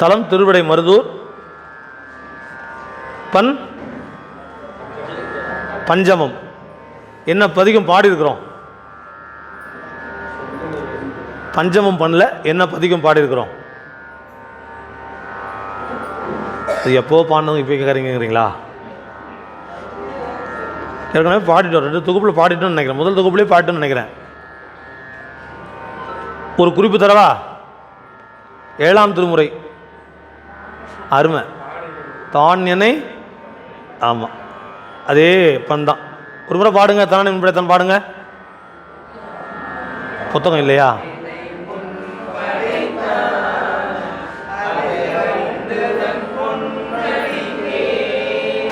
தலம் திருவிடை மருதூர். பண் பஞ்சமம். என்ன பதிகம் பாடியிருக்கிறோம்? பஞ்சமம் பண்ணல என்ன பதிகம் பாடியிருக்கிறோம்? அது எப்போ பாடினது இப்போ கேட்குறீங்கிறீங்களா ஏற்கனவே பாடிட்டோம் ரெண்டு தொகுப்பில் பாடிட்டோம்னு நினைக்கிறேன். முதல் தொகுப்புலேயே பாடிட்டோம்னு நினைக்கிறேன். ஒரு குறிப்பு தரவா? ஏழாம் திருமுறை. அருமை. தான் என்னை ஆமாம் அதே பந்தான் ஒரு முறை பாடுங்க தானே முன்படைத்தான் பாடுங்க. புத்தகம் இல்லையா?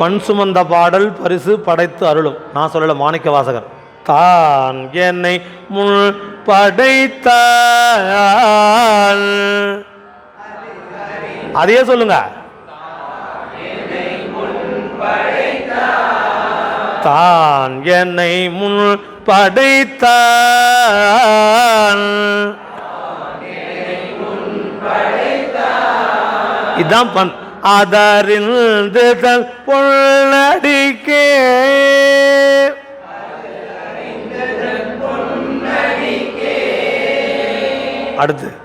பண் சுமந்த பாடல் பரிசு படைத்து அருளும். நான் சொல்லல மாணிக்க வாசகர். தான் என்னை முள் படைத்த அதையே சொல்லுங்க. தான் என்னை முன் படைத்தான். இதான் பண். அதறிந்து தன் பொன்னடிக்கே. அடுத்து.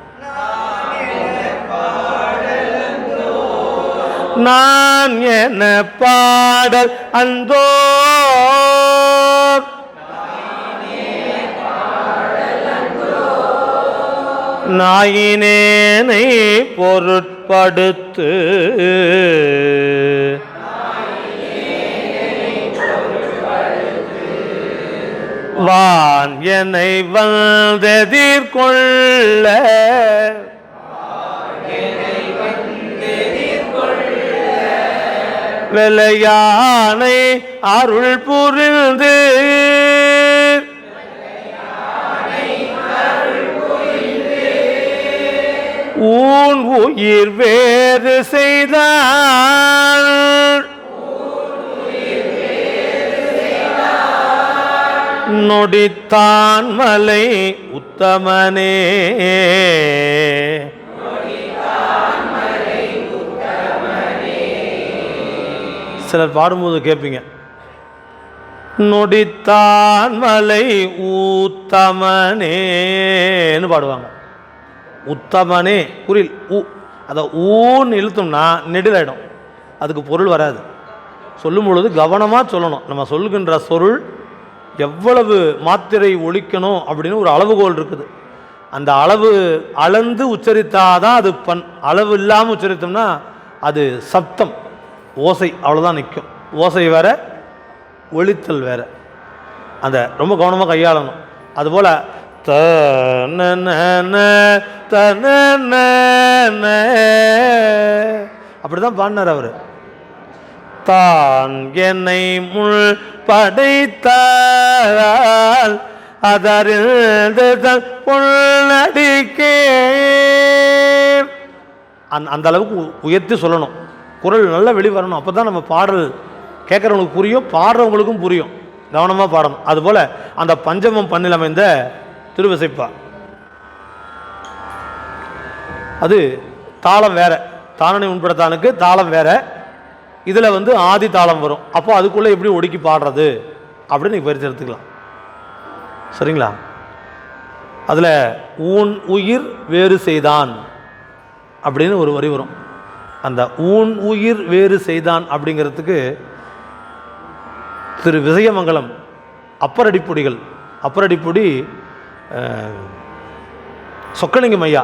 நான் என பாடல் அந்தோ. நாயினேனை பொருட்படுத்து. வான் என்னை வந்தெதிர்கொள்ள. வெள்ளையானை அருள் புரிந்து. ஊன் உயிர் வேறு செய்தான் நொடித்தான் மலை உத்தமனே. சிலர் பாடும்போது கேட்பீங்க. நொடித்தான் மலை ஊத்தமனேன்னு பாடுவாங்க. உத்தமனே குரில் ஊ அதை ஊன்னு இழுத்தோம்னா நெடிலாயிடும் அதுக்கு பொருள் வராது. சொல்லும் பொழுது கவனமாக சொல்லணும். நம்ம சொல்லுகின்ற சொருள் எவ்வளவு மாத்திரை ஒழிக்கணும் அப்படின்னு ஒரு அளவுகோல் இருக்குது. அந்த அளவு அளந்து உச்சரித்தாதான் அது பண் அளவு இல்லாமல் உச்சரித்தோம்னா அது சப்தம். ஓசை அவ்வளோதான் நிற்கும் ஓசை வேற ஒழித்தல் வேற. அந்த ரொம்ப கவனமாக கையாளணும். அதுபோல் அப்படி ந அப்படிதான் பாடினார் அவர். தான் என்னை முள் படைத்தால் அதறிந்து தன் பொன்னடிக்கே. அந்த அந்த அளவுக்கு உ- உயர்த்தி சொல்லணும். குரல் நல்லா வெளிவரணும். அப்போ தான் நம்ம பாடல் கேட்குறவங்களுக்கு புரியும் பாடுறவங்களுக்கும் புரியும். கவனமாக பாடணும். அதுபோல் அந்த பஞ்சமம் பண்ணில் அமைந்த திருவிசைப்பா. அது தாளம் வேற. தானனை உண்படத்தானுக்கு தாளம் வேற. இதில் வந்து ஆதி தாளம் வரும். அப்போ அதுக்குள்ளே எப்படி ஒடுக்கி பாடுறது அப்படின்னு நீங்கள் பரிசு எடுத்துக்கலாம். சரிங்களா? அதில் ஊன் உயிர் வேறு செய்தான் அப்படின்னு ஒரு வரி வரும். அந்த ஊன் உயிர் வேறு செய்தான் அப்படிங்கிறதுக்கு திரு விஜயமங்கலம் அப்பரடிப்பொடிகள் அப்பரடிப்பொடி சொக்கலிங்கம் ஐயா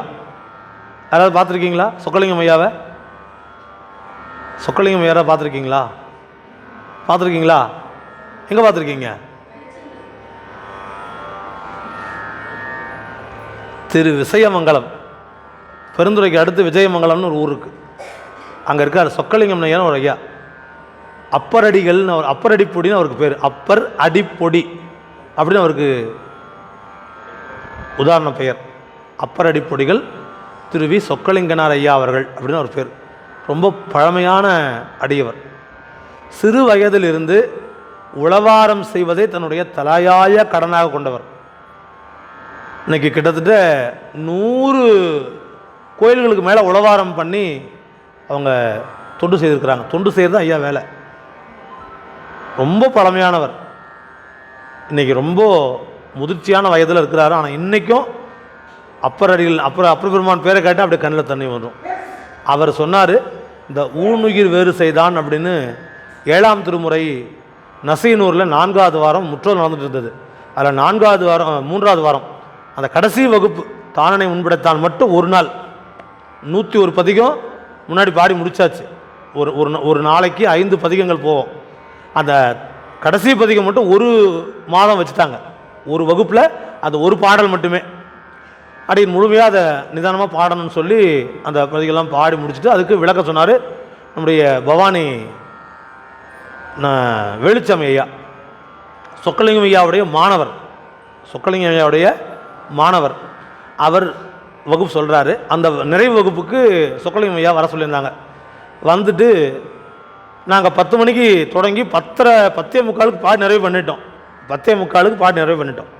யாராவது பார்த்துருக்கீங்களா? சொக்கலிங்கம் ஐயாவை சொக்கலிங்கம் யாராவது பார்த்துருக்கீங்களா? பார்த்துருக்கீங்களா? எங்கே பார்த்துருக்கீங்க? திரு விசயமங்கலம். பெருந்துறைக்கு அடுத்து விஜயமங்கலம்னு ஒரு ஊர் இருக்குது அங்கே இருக்கார் சொக்கலிங்கம் ஐயான்னு ஒரு ஐயா. அப்பரடிகள்னு அவர் அப்பர் அடிப்பொடின்னு அவருக்கு பேர். அப்பர் அடிப்பொடி அப்படின்னு அவருக்கு உதாரண பெயர். அப்பர் அடிப்பொடிகள் திரு வி சொக்கலிங்கனார் ஐயா அவர்கள் அப்படின்னு அவர் பேர். ரொம்ப பழமையான அடியவர். சிறு வயதிலிருந்து உளவாரம் செய்வதை தன்னுடைய தலையாய கடனாக கொண்டவர். இன்னைக்கு கிட்டத்தட்ட நூறு கோயில்களுக்கு மேலே உழவாரம் பண்ணி அவங்க தொண்டு செய்திருக்கிறாங்க. தொண்டு செய்கிறது ஐயா வேலை. ரொம்ப பழமையானவர். இன்றைக்கி ரொம்ப முதிர்ச்சியான வயதில் இருக்கிறாரு. ஆனால் இன்றைக்கும் அப்பர் அடிகள் அப்புறம் அப்பர் பெருமான் பேரை கேட்டால் அப்படியே கண்ணில் தண்ணி வரும் அவர் சொன்னார் இந்த ஊனுயிர் வேறு செய்தான் அப்படின்னு ஏழாம் திருமுறை நசீனூரில் நான்காவது வாரம் முற்றோல் நடந்துட்டு இருந்தது. அதில் நான்காவது வாரம் மூன்றாவது வாரம் அந்த கடைசி வகுப்பு தானனை முன்படைத்தான் மட்டும் ஒரு நாள். நூற்றி ஒரு பதிகம் முன்னாடி பாடி முடிச்சாச்சு. ஒரு ஒரு ஒரு நாளைக்கு ஐந்து பதிகங்கள் போவோம் அந்த கடைசி பதிகம் மட்டும் ஒரு மாதம் வச்சுட்டாங்க. ஒரு வகுப்பில் அந்த ஒரு பாடல் மட்டுமே. அப்படி முழுமையாக அதை நிதானமாக பாடணும்னு சொல்லி அந்த பதிகெல்லாம் பாடி முடிச்சுட்டு அதுக்கு விளக்க சொன்னார் நம்முடைய பவானி வெளிச்சம் ஐயா. சொக்கலிங்கம் ஐயாவுடைய மாணவர். சொக்கலிங்கம் ஐயாவுடைய மாணவர். அவர் வகுப்பு சொல்கிறாரு அந்த நிறைவு வகுப்புக்கு சொக்கலிங்கம் ஐயா வர சொல்லியிருந்தாங்க. வந்துட்டு நாங்கள் பத்து மணிக்கு தொடங்கி பத்தரை பத்தே முக்காலுக்கு பாடி நிறைவு பண்ணிட்டோம். பத்தே முக்காலுக்கு பாடி நிறைவு பண்ணிட்டோம்.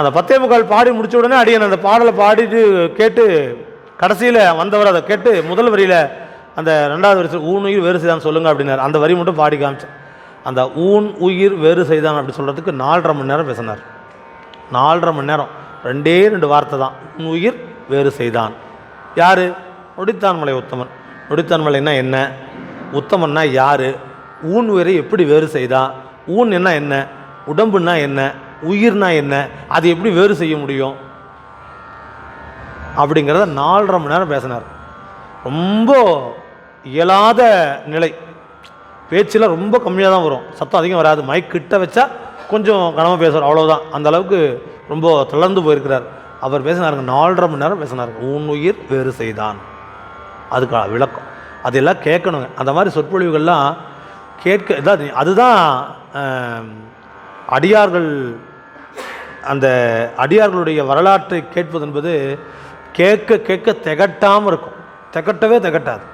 அந்த பத்தே முக்கால் பாடி முடிச்ச உடனே அடியன் அந்த பாடலை பாடிட்டு கேட்டு கடைசியில் வந்தவர் அதை கேட்டு முதல் வரியில் அந்த ரெண்டாவது வரிசை ஊன் உயிர் வேறு செய்தான் சொல்லுங்க அப்படின்னார். அந்த வரி மட்டும் பாடி காமிச்சேன். அந்த ஊன் உயிர் வேறு செய்தான் அப்படி சொல்கிறதுக்கு நாலரை மணி நேரம் பேசினார். நாலரை மணி நேரம். ரெண்டே ரெண்டு வார்த்தை தான். உன் உயிர் வேறு செய்தான். யார்? நொடித்தான்மலை உத்தமன். நொடித்தான்மலைன்னா என்ன? உத்தமன்னா யார்? ஊன் உயிரை எப்படி வேறு செய்தான் ஊன் என்ன என்ன? உடம்புன்னா என்ன? உயிர்னா என்ன? அது எப்படி வேறு செய்ய முடியும்? அப்படிங்கிறத நாலரை மணி நேரம் பேசினார். ரொம்ப இயலாத நிலை. பேச்சில் ரொம்ப கம்மியாக தான் வரும். சத்தம் அதிகம் வராது. மைக் கிட்ட வச்சா கொஞ்சம் கனமாக பேசுவார். அவ்வளோதான் அந்த அளவுக்கு ரொம்ப தளர்ந்து போயிருக்கிறார். அவர் பேசினாருங்க நாலரை மணி நேரம் பேசினாருங்க உன் உயிர் வேறு செய்தான். அதுக்கு விளக்கம். அதெல்லாம் கேட்கணுங்க. அந்த மாதிரி சொற்பொழிவுகள்லாம் கேட்க இதான் அதுதான் அடியார்கள் அந்த அடியார்களுடைய வரலாற்றை கேட்பது என்பது கேட்க கேட்க திகட்டாமல் இருக்கும். திகட்டவே திகட்டாது.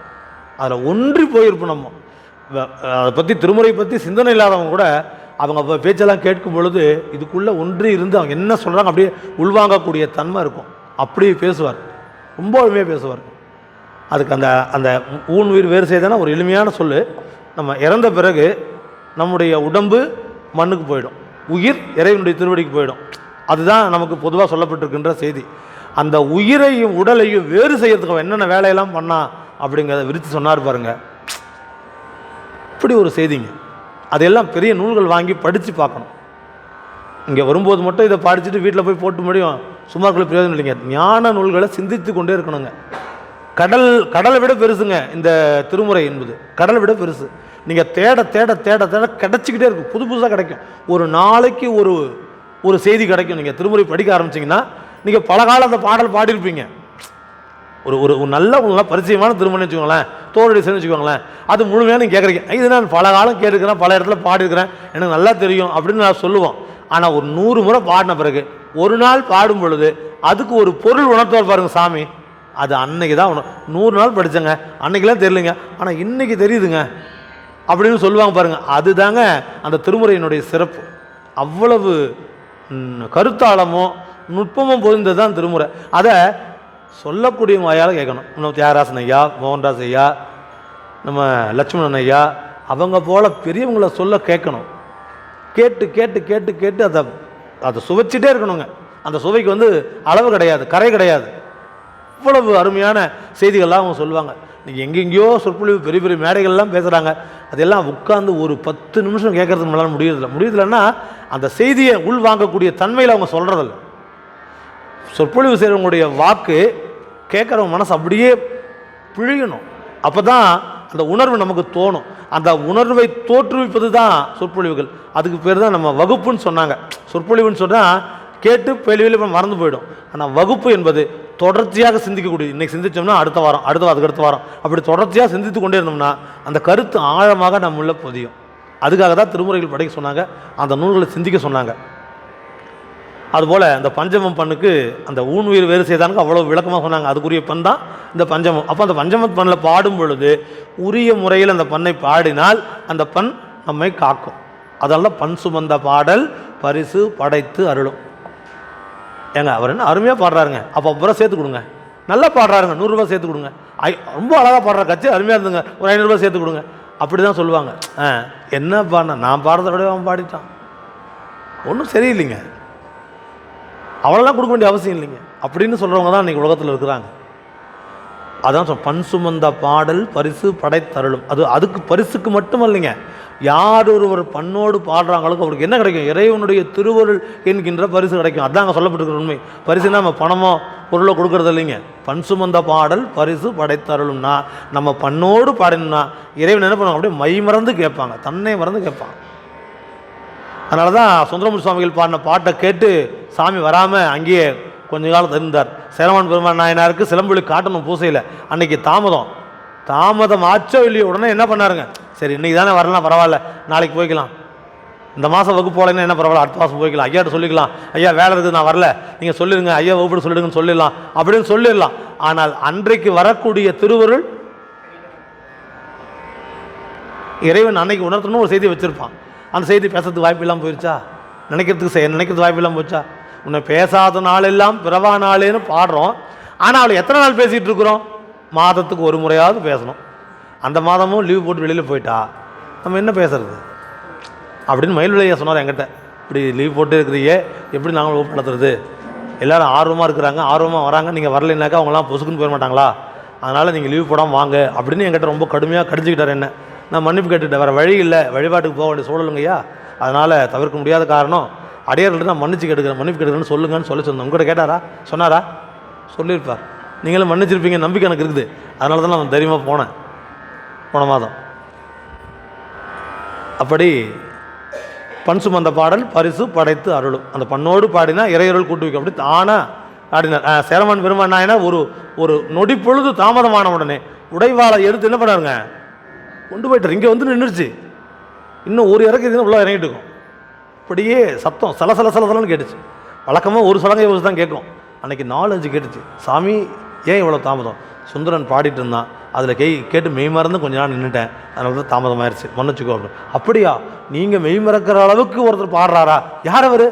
அதில் ஒன்றி போயிருப்போம் நம்ம. அதை பற்றி திருமுறை பற்றி சிந்தனை இல்லாதவங்க கூட அவங்க பேச்செல்லாம் கேட்கும் பொழுது இதுக்குள்ளே ஒன்றி இருந்து அவங்க என்ன சொல்கிறாங்க அப்படியே உள்வாங்கக்கூடிய தன்மை இருக்கும். அப்படி பேசுவார். ரொம்ப எளிமையாக பேசுவார். அதுக்கு அந்த அந்த ஊன் உயிர் வேறு செய்தனா? ஒரு எளிமையான சொல் நம்ம இறந்த பிறகு நம்முடைய உடம்பு மண்ணுக்கு போயிடும். உயிர் இறைவனுடைய திருவடிக்கு போயிடும். அதுதான் நமக்கு பொதுவாக சொல்லப்பட்டிருக்கின்ற செய்தி. அந்த உயிரையும் உடலையும் வேறு செய்யறதுக்கு என்னென்ன வேலையெல்லாம் பண்ணா அப்படிங்கிறத விரித்து சொன்னார் பாருங்க. இப்படி ஒரு செய்திங்க. அதையெல்லாம் பெரிய நூல்கள் வாங்கி படித்து பார்க்கணும். இங்கே வரும்போது மட்டும் இதை படிச்சுட்டு வீட்டில் போய் போட்டு முடியும். சும்மா இருக்கிற பிரயோஜனம் இல்லைங்க. ஞான நூல்களை சிந்தித்து கொண்டே இருக்கணுங்க. கடல் கடலை விட பெருசுங்க இந்த திருமுறை என்பது. கடலை விட பெருசு. நீங்கள் தேட தேட தேட தேட கிடச்சிக்கிட்டே இருக்கும். புது புதுசாக கிடைக்கும். ஒரு நாளைக்கு ஒரு ஒரு செய்தி கிடைக்கும். நீங்கள் திருமுறை படிக்க ஆரம்பிச்சிங்கன்னா நீங்கள் பல காலம் அந்த பாடல் பாடியிருப்பீங்க. ஒரு ஒரு ஒரு நல்ல ஒரு நல்ல பரிச்சயமான திருமணம் வச்சுக்கோங்களேன். தோழடி சேர்ந்து வச்சுக்கோங்களேன். அது முழுமையாக நீங்கள் கேட்குறீங்க இது நான் பல காலம் கேட்டுக்கிறேன் பல இடத்துல பாடியிருக்கிறேன். எனக்கு நல்லா தெரியும் அப்படின்னு நான் சொல்லுவோம். ஆனால் ஒரு நூறு முறை பாடின பிறகு ஒரு நாள் பாடும் பொழுது அதுக்கு ஒரு பொருள் உணர்த்துவார் பாருங்கள் சாமி. அது அன்னைக்கு தான் நூறு நாள் படித்தேங்க அன்னைக்கெல்லாம் தெரியலங்க. ஆனால் இன்னைக்கு தெரியுதுங்க. அப்படின்னு சொல்லுவாங்க பாருங்கள் அதுதாங்க அந்த திருமுறையினுடைய சிறப்பு. அவ்வளவு கருத்தாளமும் நுட்பமும் பொருந்தது தான் திருமுறை. அதை சொல்லக்கூடிய வாயால் கேட்கணும். இன்னும் தியாகராசன் ஐயா மோகன்தாஸ் ஐயா நம்ம லட்சுமணன் ஐயா அவங்க போல் பெரியவங்களை சொல்ல கேட்கணும். கேட்டு கேட்டு கேட்டு கேட்டு அதை அதை சுவைச்சிட்டே இருக்கணுங்க. அந்த சுவைக்கு வந்து அளவு கிடையாது கரை கிடையாது. இவ்வளவு அருமையான செய்திகள்லாம் அவங்க சொல்லுவாங்க. நீங்கள் எங்கெங்கேயோ சொற்பொழிவு பெரிய பெரிய மேடைகள்லாம் பேசுகிறாங்க அதெல்லாம் உட்காந்து ஒரு பத்து நிமிஷம் கேட்கறதுக்கு நம்மளால முடியறதில்ல. முடியறதில்லன்னா அந்த செய்தியை உள் வாங்கக்கூடிய தன்மையில் அவங்க சொல்கிறதில்ல சொற்பொழிவு செய்கிறவங்களுடைய வாக்கு கேட்குறவங்க மனசு அப்படியே பிழியணும். அப்போ தான் அந்த உணர்வு நமக்கு தோணும். அந்த உணர்வை தோற்றுவிப்பது தான் சொற்பொழிவுகள். அதுக்கு பேர் தான் நம்ம வகுப்புன்னு சொன்னாங்க. சொற்பொழிவுன்னு சொன்னால் கேட்டு வெளியில் மறந்து போயிடும். ஆனால் வகுப்பு என்பது தொடர்ச்சியாக சிந்திக்கக்கூடிய இன்றைக்கி சிந்திச்சோம்னா அடுத்த வாரம் அடுத்த வாரம் அதுக்கு அடுத்த வாரம். அப்படி தொடர்ச்சியாக சிந்தித்து கொண்டே இருந்தோம்னா அந்த கருத்து ஆழமாக நம்முள்ள பதியும். அதுக்காக தான் திருமுறைகள் படிக்க சொன்னாங்க. அந்த நூல்களை சிந்திக்க சொன்னாங்க. அதுபோல் அந்த பஞ்சமம் பண்ணுக்கு அந்த ஊன் உயிர் வேறு செய்தானுக்கு அவ்வளோ விளக்கமாக சொன்னாங்க. அதுக்குரிய பண் தான் இந்த பஞ்சமம். அப்போ அந்த பஞ்சமத் பண்ணில் பாடும் பொழுது உரிய முறையில் அந்த பண்ணை பாடினால் அந்த பண் நம்மை காக்கும். அதெல்லாம் பண் சுமந்த பாடல் பரிசு படைத்து அருளும். ஏங்க அவர் என்ன அருமையாக பாடுறாருங்க. அப்போ அப்புறம் சேர்த்து கொடுங்க. நல்லா பாடுறாருங்க. நூறுரூவா சேர்த்து கொடுங்க. ஐ ரொம்ப அழகாக பாடுற கட்சி அருமையாக இருந்துங்க ஒரு ஐநூறுரூவா சேர்த்து கொடுங்க. அப்படி தான் சொல்லுவாங்க. ஆ என்ன பாடினா? நான் பாடுறத விட அவன் பாடிட்டான். ஒன்றும் சரியில்லைங்க. அவ்வளோலாம் கொடுக்க வேண்டிய அவசியம் இல்லைங்க. அப்படின்னு சொல்கிறவங்க தான் இன்றைக்கி உலகத்தில் இருக்கிறாங்க. அதான் சொல் பண் சுமந்த பாடல் பரிசு படைத்தருளும் அது அதுக்கு பரிசுக்கு மட்டும் இல்லைங்க யார் ஒருவர் பண்ணோடு பாடுறாங்களுக்கு அவருக்கு என்ன கிடைக்கும்? இறைவனுடைய திருவருள் என்கின்ற பரிசு கிடைக்கும். அதான் அங்கே சொல்லப்பட்டிருக்கிற உண்மை. பரிசுனா நம்ம பணமோ பொருளோ கொடுக்கறது இல்லைங்க. பண் சுமந்த பாடல் பரிசு படைத்தருளும்னா நம்ம பண்ணோடு பாடணும்னா இறைவன் என்ன பண்ணுவாங்க? அப்படியே மை மறந்து கேட்பாங்க. தன்னை மறந்து கேட்பாங்க. அதனால தான் சுந்தரமூர்த்தி சுவாமிகள் பாடின பாட்டை கேட்டு சாமி வராமல் அங்கேயே கொஞ்ச காலத்தில் இருந்தார். சேரமான் பெருமான் நாயனாருக்கு சிலம்புலி காட்டணும் பூசையில். அன்னைக்கு தாமதம். தாமதம் ஆச்சோ இல்லையோ உடனே என்ன பண்ணாருங்க? சரி இன்னைக்கு தானே வரலாம் பரவாயில்ல. நாளைக்கு போய்க்கலாம். இந்த மாதம் வகுப்பு போகலைன்னா என்ன பரவாயில்ல அடுத்த மாதம் போய்க்கலாம். ஐயாட்ட சொல்லிக்கலாம். ஐயா வேலை இருக்குது நான் வரல. நீங்கள் சொல்லிடுங்க ஐயா வகுப்பு சொல்லிடுங்கன்னு சொல்லிடலாம். அப்படின்னு சொல்லிடலாம். ஆனால் அன்றைக்கு வரக்கூடிய திருவருள் இறைவன் அன்னைக்கு உணர்த்தணும் ஒரு செய்தி வச்சுருப்பான். அந்த செய்தி பேசுறதுக்கு வாய்ப்பு இல்லாமல் போயிடுச்சா நினைக்கிறதுக்கு செய்ய நினைக்கிறது வாய்ப்பு இல்லாமல் போச்சா? உன்னை பேசாத நாளெல்லாம் பிறவா நாளேன்னு பாடுறோம். ஆனால் அவளை எத்தனை நாள் பேசிகிட்டு இருக்கிறோம்? மாதத்துக்கு ஒரு முறையாவது பேசணும். அந்த மாதமும் லீவ் போட்டு வெளியில் போயிட்டா நம்ம என்ன பேசுறது? அப்படின்னு மயில்விளையா சொன்னார் என்கிட்ட. இப்படி லீவ் போட்டு இருக்கிறீங்க. எப்படி நாங்கள் வகுப்பு நடத்துறது எல்லோரும் ஆர்வமாக இருக்கிறாங்க. ஆர்வமாக வராங்க. நீங்கள் வரலைனாக்கா அவங்களாம் பொசுக்குன்னு போயிட மாட்டாங்களா? அதனால் நீங்கள் லீவ் போடாமல் வாங்க அப்படின்னு என்கிட்ட ரொம்ப கடுமையாக கடிச்சிக்கிட்டார் என்ன. நான் மன்னிப்பு கேட்டுட்டேன். வேறு வழி இல்லை. வழிபாட்டுக்கு போக வேண்டிய சூழலுங்கய்யா அதனால் தவிர்க்க முடியாத காரணம் அடையர்கள்ட்ட நான் மன்னிச்சு கேட்டுக்கிறேன். மன்னிப்பு கேட்டுக்கிறேன்னு சொல்லுங்கன்னு சொல்லி சொன்னேன். உங்கள்கிட்ட கேட்டாரா? சொன்னாரா? சொல்லியிருப்பார். நீங்களும் மன்னிச்சிருப்பீங்க நம்பிக்கை எனக்கு இருக்குது. அதனால தான் நான் தைரியமாக போனேன். போன மாதம். அப்படி பண் சுமந்த பாடல் பரிசு படைத்து அருளும். அந்த பண்ணோடு பாடினா இறையருள் கூட்டு வைக்கும். அப்படி தானா ஆடினார். சேரமான் பெருமான் நாயனா ஒரு ஒரு நொடி பொழுது தாமதமான உடனே உடைவாளை எடுத்து என்ன பண்ணாருங்க? கொண்டு போயிட்டார். இங்கே வந்து நின்றுச்சு இன்னும் ஒரு இறக்கு இதுன்னு உள்ள இறங்கிட்டு இருக்கும். அப்படியே சத்தம் சல சல சலசலன்னு கேட்டுச்சு. வழக்கமாக ஒரு சலங்கை ஒரு தான் கேட்கும் அன்னைக்கு நாலு அஞ்சு கேட்டுச்சு. சாமி ஏன் இவ்வளோ தாமதம்? சுந்தரன் பாடிட்டு இருந்தான். அதில் கே கேட்டு மெய் மறந்து கொஞ்ச நாள் நின்றுட்டேன் அதனால தான் தாமதமாயிருச்சு. மன்னிச்சுக்கோ அப்படின்னு. அப்படியா? நீங்கள் மெய் மறக்கிற அளவுக்கு ஒருத்தர் பாடுறாரா? யார் அவர்?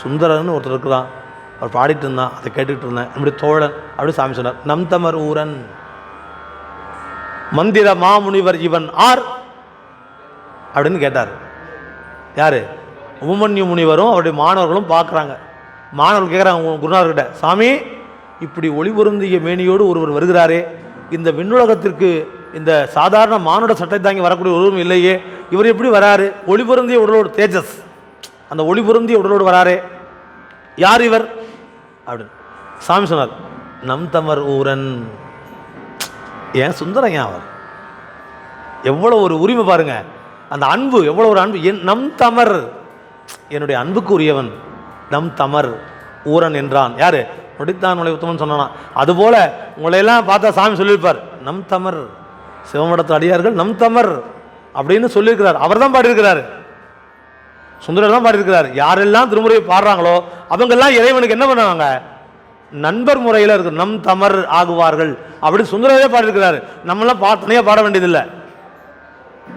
சுந்தரன் ஒருத்தர் இருக்கிறான் அவர் பாடிட்டு இருந்தான். அதை கேட்டுக்கிட்டு இருந்தேன். இப்படி தோழன் அப்படி சாமி சொன்னார். நம் தமர் ஊரன். மந்திர மாமுனிவர் இவன் ஆர்? அப்படின்னு கேட்டார். யார்? உமன்யு முனிவரும் அவருடைய மாணவர்களும் பார்க்குறாங்க. மாணவர்கள் கேட்குறாங்க குருநாதர்கிட்ட சாமி இப்படி ஒளிபொருந்திய மேனியோடு ஒருவர் வருகிறாரே. இந்த விண்ணுலகத்திற்கு இந்த சாதாரண மானுட சட்டை தாங்கி வரக்கூடிய ஒருவரும் இல்லையே. இவர் எப்படி வராரு? ஒளிபொருந்திய உடலோடு தேஜஸ். அந்த ஒளிபொருந்திய உடலோடு வராரே. யார் இவர்? அப்படின்னு. சாமி சொன்னார் நம் தமர் ஊரன். ஏன் சுந்தரம் ஏன் அவர்? எவ்வளோ ஒரு உரிமை பாருங்க. அந்த அன்பு எவ்வளோ ஒரு அன்பு. என் நம் தமர். என்னுடைய அன்புக்கு உரியவன் நம் தமர் ஊரன் என்றான். யாரு? நொடித்தான் உங்களை உத்தமன் சொன்னானா. அதுபோல் உங்களையெல்லாம் பார்த்தா சாமி சொல்லியிருப்பார். நம் தமர். சிவமடத்து அடியார்கள் நம் தமர் அப்படின்னு சொல்லியிருக்கிறார். அவர் தான் பாடியிருக்கிறார். சுந்தரர் தான் பாடியிருக்கிறார். யாரெல்லாம் திருமுறையை பாடுறாங்களோ அவங்கெல்லாம் இறைவனுக்கு என்ன பண்ணுவாங்க? நண்பர் முறையில் இருக்கு நம் தமர் ஆகுவார்கள். அப்படி சுந்தரவே பாடியிருக்கிறாரு. நம்மளாம் பா பாட வேண்டியதில்லை.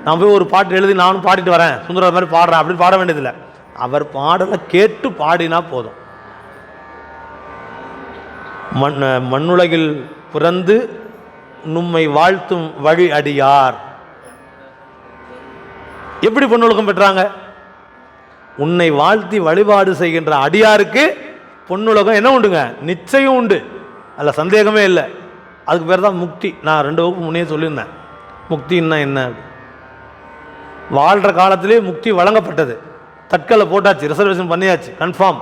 நான் போய் ஒரு பாட்டு எழுதி நானும் பாடிட்டு வரேன். சுந்தரர் மாதிரி பாடுறேன் அப்படின்னு பாட வேண்டியதில்லை. அவர் பாடலை கேட்டு பாடினா போதும். மண் மண்ணுலகில் பிறந்து நம்மை வாழ்த்தும் வழி அடியார். எப்படி பொன்னுலகம் பெற்றாங்க? உன்னை வாழ்த்தி வழிபாடு செய்கின்ற அடியாருக்கு பொன்னுலகம் என்ன உண்டுங்க? நிச்சயம் உண்டு. அதில் சந்தேகமே இல்லை. அதுக்கு பேர் தான் முக்தி. நான் ரெண்டு வகுப்பு முன்னே சொல்லியிருந்தேன். முக்தின்னா என்ன? வாழ்கிற காலத்திலே முக்தி வழங்கப்பட்டது. தட்கலை போட்டாச்சு ரிசர்வேஷன் பண்ணியாச்சு கன்ஃபார்ம்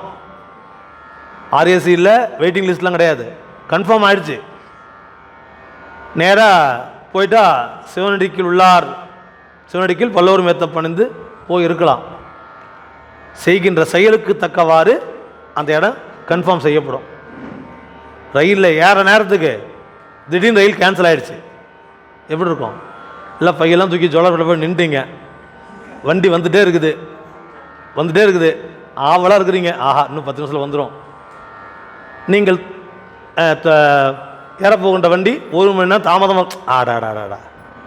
ஆர்எஸ்சி இல்லை வெயிட்டிங் லிஸ்ட்லாம் கிடையாது. கன்ஃபார்ம் ஆயிடுச்சு. நேராக போயிட்டா சிவனடிக்கில் உள்ளார். சிவனடிக்கில் பல்லவர் மேத்த பணிந்து போய் இருக்கலாம் செய்கின்ற செயலுக்கு தக்கவாறு அந்த இடம் கன்ஃபார்ம் செய்யப்படும். ரயிலில் ஏற நேரத்துக்கு திடீர்னு ரயில் கேன்சல் ஆகிடுச்சு எப்படி இருக்கும்? இல்லை பையெல்லாம் தூக்கி ஜோலப்பட போய் நின்றுட்டீங்க வண்டி வந்துகிட்டே இருக்குது. வந்துகிட்டே இருக்குது. ஆவலாக இருக்கிறீங்க. ஆஹா இன்னும் பத்து நிமிஷத்தில் வந்துடும் நீங்கள் ஏறப்போகின்ற வண்டி ஒரு மணி நேரம் தாமதமாக ஆடாடாடாடா.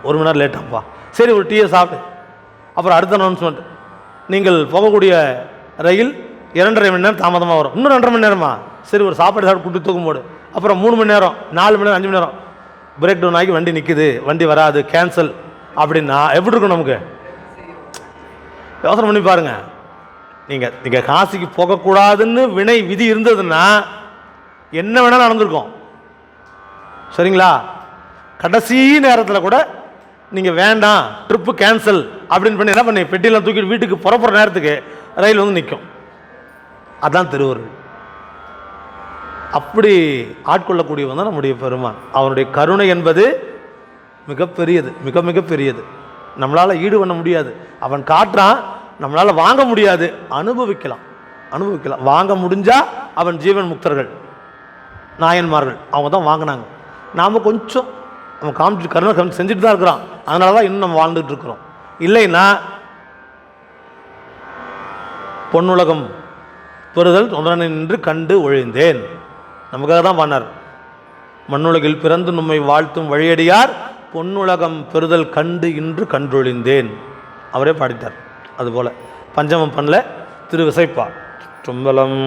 ஒரு மணி நேரம் லேட்டாப்பா சரி ஒரு டீயை சாப்பிட்டு அப்புறம் அடுத்த அனௌன்ஸ்மெண்ட் நீங்கள் போகக்கூடிய ரயில் இரண்டரை மணி நேரம் தாமதமாக வரும். இன்னும் ரெண்டரை மணி நேரமா? சரி ஒரு சாப்பாடு சாப்பிட்டு கூட்டி தூக்கும் போடு. அப்புறம் மூணு மணி நேரம் நாலு மணி நேரம் அஞ்சு மணி நேரம். பிரேக் டவுன் ஆகி வண்டி நிற்குது வண்டி வராது கேன்சல் அப்படின்னா எப்படி இருக்கும் நமக்கு? யோசனை பண்ணி பாருங்கள் நீங்கள் நீங்கள் காசிக்கு போகக்கூடாதுன்னு வினை விதி இருந்ததுன்னா என்ன வேணாலும் நடந்திருக்கும். சரிங்களா? கடைசி நேரத்தில் கூட நீங்கள் வேண்டாம் ட்ரிப்பு கேன்சல் அப்படின்னு பண்ணி என்ன பண்ணி பெட்டியெல்லாம் தூக்கிட்டு வீட்டுக்கு புறப்படுற நேரத்துக்கு ரயில் வந்து நிற்கும் அதான் திருவருள். அப்படி ஆட்கொள்ளக்கூடியவன் தான் நம்முடைய பெருமான். அவனுடைய கருணை என்பது மிகப்பெரியது மிக மிக பெரியது நம்மளால் ஈடு பண்ண முடியாது. அவன் காட்டுறான் நம்மளால் வாங்க முடியாது. அனுபவிக்கலாம் அனுபவிக்கலாம். வாங்க முடிஞ்சால் அவன் ஜீவன் முக்தர்கள் நாயன்மார்கள் அவங்க தான் வாங்கினாங்க. நாம் கொஞ்சம் நம்ம காமிச்சு கருணை காமிச்சு செஞ்சுட்டு தான் இருக்கிறான் அதனால தான் இன்னும் நம்ம வாழ்ந்துட்டு இருக்கிறோம். இல்லைன்னா பொன்னுலகம் பெறுதல் தொண்டனை நின்று கண்டு ஒழிந்தேன். நமக்காக தான் பண்ணார் மண்ணுலகில் பிறந்து நம்மை வாழ்த்தும் வழியடியார் பொன்னுலகம் பெறுதல் கண்டு இன்று கண்டொழிந்தேன் அவரே பாடிட்டார். அதுபோல் பஞ்சமம் பண்ணல திரு விசைப்பா தும்பலம்